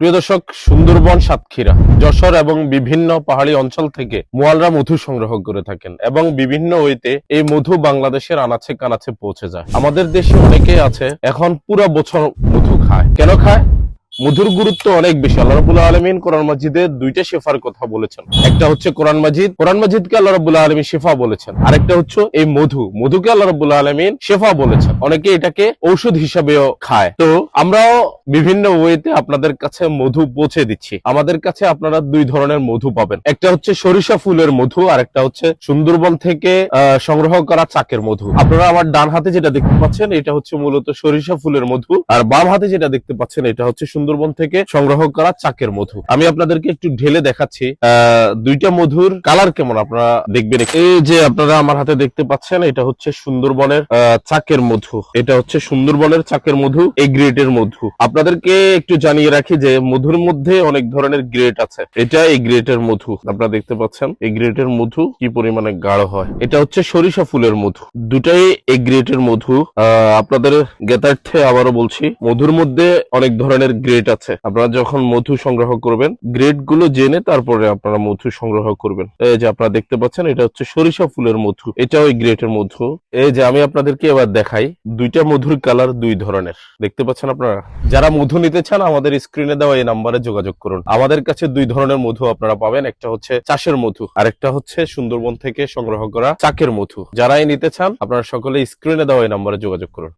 প্রিয় দর্শক, সুন্দরবন সাতক্ষীরা, যশোর এবং বিভিন্ন পাহাড়ি অঞ্চল থেকে মোয়ালরা মধু সংগ্রহ করে থাকেন এবং বিভিন্ন ওইতে এই মধু বাংলাদেশের আনাচে কানাচে পৌঁছে যায়। আমাদের দেশে অনেকে আছে, এখন পুরো বছর মধু খায়। কেন খায়? মধুর গুরুত্ব অনেক বেশি। আল্লাহ রাবুল্লাহ আলমিন কোরআন মাজিদে দুইটা শেফার কথা বলেছেন। একটা হচ্ছে কোরআন মাজিদ। কোরআন মাজিদকে আল্লাহ রাবুল্লাহ আলমিন শেফা বলেছেন। আরেকটা হচ্ছে এই মধু। মধুকে আল্লাহ রাবুল্লাহ আলমিন শেফা বলেছেন। অনেকে এটাকে ঔষধ হিসাবেও খায়। তো আমরাও বিভিন্ন ওয়েতে আপনাদের কাছে মধু পৌঁছে দিচ্ছি। আমাদের কাছে আপনারা দুই ধরনের মধু পাবেন। একটা হচ্ছে সরিষা ফুলের মধু আর একটা হচ্ছে সুন্দরবন থেকে সংগ্রহ করা চাকের মধু। আপনারা আমার ডান হাতে যেটা দেখতে পাচ্ছেন, এটা হচ্ছে মূলত সরিষা ফুলের মধু। আর বাম হাতে যেটা দেখতে পাচ্ছেন, এটা হচ্ছে সুন্দরবন থেকে সংগ্রহ করা চাকের মধু। আমি আপনাদেরকে একটু ঢেলে দেখাচ্ছি। দুইটা মধুর কালার কেমন আপনারা দেখবেন? এই যে আপনারা আমার হাতে দেখতে পাচ্ছেন, এটা হচ্ছে সুন্দরবনের চাকের মধু। এটা হচ্ছে সুন্দরবনের চাকের মধু, এই গ্রেডের মধু। আপনাদেরকে একটু জানিয়ে রাখি যে মধুর মধ্যে অনেক ধরনের গ্রেড আছে। এটা এই গ্রেডের মধু। আপনারা দেখতে পাচ্ছেন, এই গ্রেডের মধু কি পরিমাণে গাঢ় হয়। এটা হচ্ছে সরিষা ফুলের মধু। দুটাই এই গ্রেডের মধু। আপনাদের জ্ঞাতার্থে আবারও বলছি, মধুর মধ্যে অনেক ধরনের গ্রেড আছে। আপনারা যখন মধু সংগ্রহ করবেন গ্রেডগুলো জেনে তারপরে আপনারা মধু সংগ্রহ করবেন। এই যে আপনারা দেখতে পাচ্ছেন, এটা হচ্ছে সরিষা ফুলের মধু। এটাও এই গ্রেডের মধু। এই যে আমি আপনাদেরকে এবার দেখাই, দুইটা মধুর কালার দুই ধরনের। দেখতে পাচ্ছেন আপনারা? যারা মধু নিতে চান, আমাদের স্ক্রিনে দেওয়া এই নাম্বারে যোগাযোগ করুন। আমাদের কাছে দুই ধরনের মধু আপনারা পাবেন, একটা হচ্ছে চাষের মধু, আর একটা হচ্ছে সুন্দরবন থেকে সংগ্রহ করা চাকের মধু। যারাই নিতে চান, আপনারা সকলে স্ক্রিনে দেওয়া এই নাম্বারে যোগাযোগ করুন।